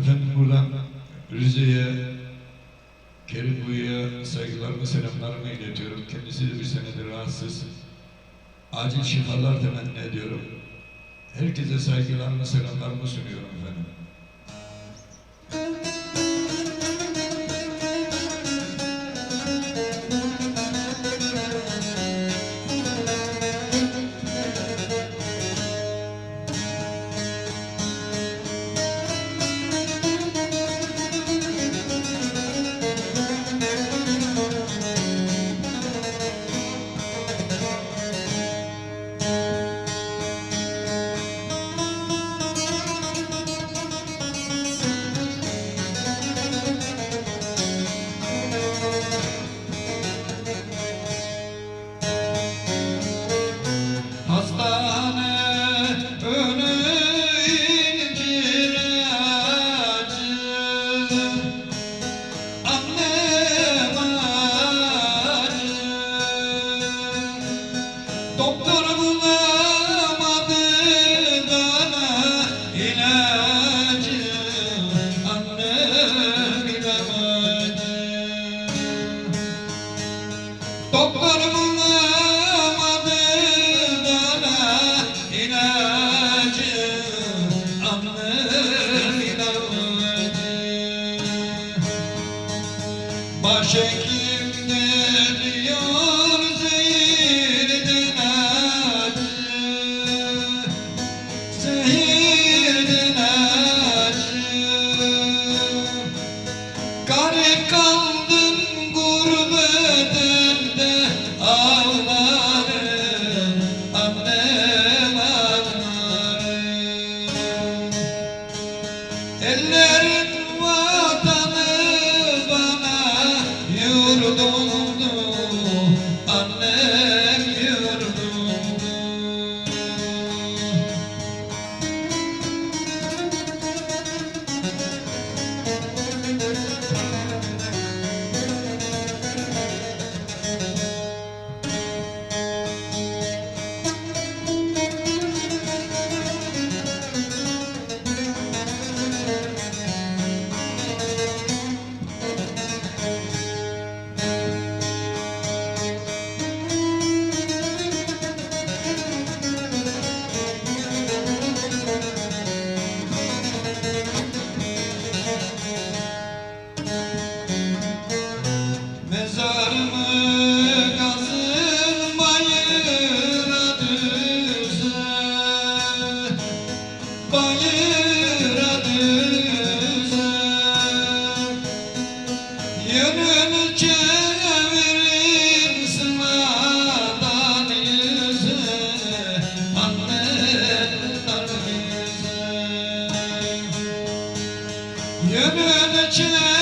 Efendim buradan Rize'ye, Kerim Buyu'ya saygılarımı, selamlarımı iletiyorum. Kendisi de bir senedir rahatsız. Acil şifalar temenni ediyorum. Herkese saygılarımı, selamlarımı sunuyorum efendim. Mas, gente, Bayıra düze Yönünü çevirin sınadan yüze Annemden yüze. Yönünü çevirin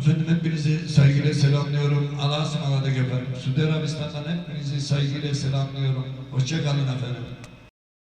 Efendim hepinizi saygıyla selamlıyorum. Allah'a ısmarladık efendim. Suudi Arabistan'dan hepinizi saygıyla selamlıyorum. Hoşça kalın efendim.